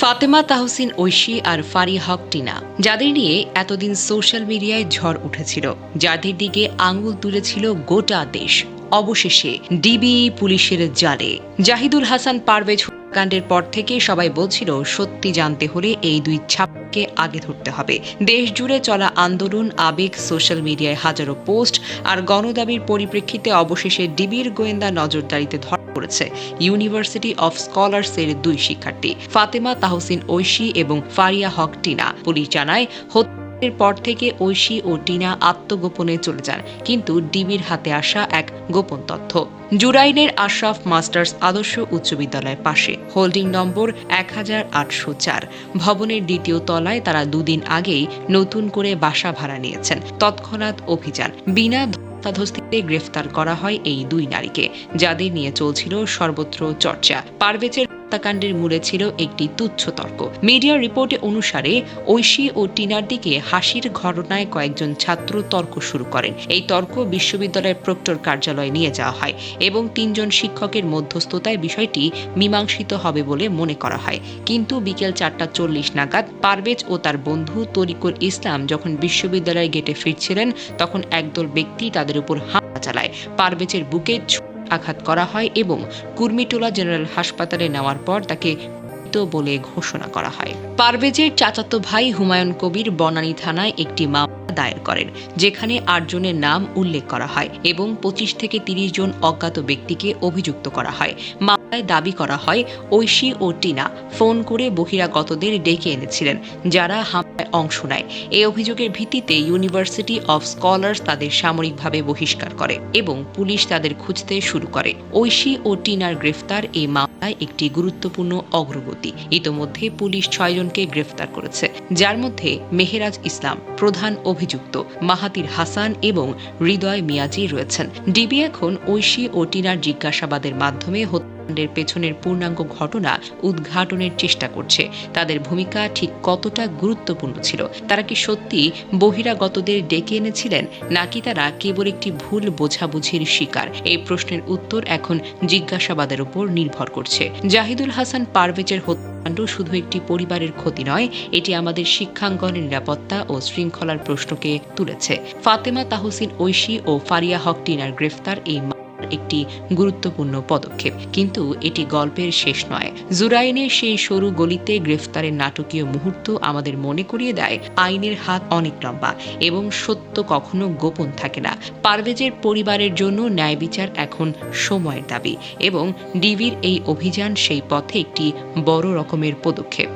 ফাতেমা তাহসিন ঐশী আর ফারি হক টিনা, যাদের নিয়ে এতদিন সোশ্যাল মিডিয়ায় ঝড় উঠেছিল, যাদের দিকে আঙুল তুলেছিল গোটা দেশ। অবশেষে ডিবি পুলিশের জালে। জাহিদুল হাসান পারভেজ কাণ্ডের পর থেকে সবাই বলছিল, সত্যি জানতে হলে এই দুই ছাপকে আগে ধরতে হবে। দেশ জুড়ে চলা আন্দোলন, আবেগ, সোশ্যাল মিডিয়ায় হাজারো পোস্ট আর গণদাবির পরিপ্রেক্ষিতে অবশেষে ডিবির গোয়েন্দা নজরদারিতে ধরা পড়েছে। ইউনিভার্সিটি অফ স্কলার্সের দুই শিক্ষার্থী, ফাতেমা তাহসিন ঐশী এবং ফারিয়া হক টিনা। পুলিশ জানায়, হত্যার পর থেকে ঐশী ও টিনা আত্মগোপনে চলে যান, কিন্তু ডিবির হাতে আসা এক গোপন তথ্য। জুরাইনের আশরাফ মাস্টার্স আদর্শ উচ্চ বিদ্যালয়ের পাশে। হোল্ডিং নম্বর এক হাজার আটশো চার। ভবনের দ্বিতীয় তলায় তারা দুদিন আগেই নতুন করে বাসা ভাড়া নিয়েছেন। তৎক্ষণাৎ অভিযান। বিনা ধস্তাধস্তিতে গ্রেফতার করা হয় এই দুই নারীকে যাদের নিয়ে চলছিল সর্বত্র চর্চা। পারভেজের হত্যাকাণ্ডের মূলে ছিল একটি তুচ্ছ তর্ক। মিডিয়া রিপোর্টে অনুসারে, ঐশী ও টিনার দিকে হাসির ঘটনায় কয়েকজন ছাত্র তর্ক শুরু করেন। এই তর্ক বিশ্ববিদ্যালয়ের প্রক্টর কার্যালয়ে নিয়ে যাওয়া হয় এবং তিনজন শিক্ষকের মধ্যস্থতায় বিষয়টি মীমাংসিত হবে বলে মনে করা হয়। কিন্তু বিকেল চারটা চল্লিশ নাগাদ পারভেজ ও তার বন্ধু তরিকুল ইসলাম যখন বিশ্ববিদ্যালয়ের গেটে ফিরছিলেন, তখন একদল ব্যক্তি তাদের উপর হামলা চালায়। পারভেজের বুকে আঘাত করা হয় এবং কুর্মিটোলা জেনারেল হাসপাতালে নেওয়ার পর তাকে বলে ঘোষণা করা হয়। পারভেজের চাচাতো ভাই হুমায়ুন কবির বনানী থানায় একটি মামলা দায়ের করেন, যেখানে আটজনের নাম উল্লেখ করা হয় এবং পঁচিশ থেকে তিরিশ জন অজ্ঞাত ব্যক্তিকে অভিযুক্ত করা হয়। দাবি করা হয়, ঐশী ও টিনা ফোন করে বহিরাগতদের ডেকে এনেছিলেন, যারা হামলায় অংশ নেয়। এই অভিযোগের ভিত্তিতে ইউনিভার্সিটি অফ স্কলার্স তাদের সামরিকভাবে বহিষ্কার করে এবং পুলিশ তাদের খুঁজতে শুরু করে। ঐশী ও টিনার গ্রেফতার এই মামলায় একটি গুরুত্বপূর্ণ অগ্রগতি। ইতোমধ্যে পুলিশ ছয়জনকে গ্রেফতার করেছে, যার মধ্যে মেহেরাজ ইসলাম প্রধান অভিযুক্ত মাহাতির হাসান এবং হৃদয় মিয়াজি রয়েছেন। ডিবি এখন ঐশী ও টিনার জিজ্ঞাসাবাদের মাধ্যমে হত্যাকাণ্ডের পেছনের পূর্ণাঙ্গ ঘটনা উদ্ঘাটনের চেষ্টা করছে। তাদের ভূমিকা ঠিক কতটা গুরুত্বপূর্ণ ছিল? তারা কি সত্যি বহিরাগতদের ডেকে এনেছিলেন, নাকি তারা কেবল একটি ভুল বোঝাবুঝির শিকার? এই প্রশ্নের উত্তর এখন জিজ্ঞাসাবাদের উপর নির্ভর করছে। জাহিদুল হাসান পারভেজের হত্যাকাণ্ড শুধু একটি পরিবারের ক্ষতি নয়, এটি আমাদের শিক্ষাঙ্গনের নিরাপত্তা ও শৃঙ্খলার প্রশ্নকে তুলেছে। ফাতেমা তাহসিন ঐশী ও ফারিয়া হক টিনার গ্রেফতার এই একটি গুরুত্বপূর্ণ পদক্ষেপ। কিন্তু এটি গল্পের শেষ নয়। জুরাইনের সেই সরু গলিতে গ্রেফতারের নাটকীয় মুহূর্ত আমাদের মনে করিয়ে দেয়, আইনের হাত অনেক লম্বা এবং সত্য কখনো গোপন থাকে না। পারভেজের পরিবারের জন্য ন্যায় বিচার এখন সময়ের দাবি এবং ডিবির এই অভিযান সেই পথে একটি বড় রকমের পদক্ষেপ।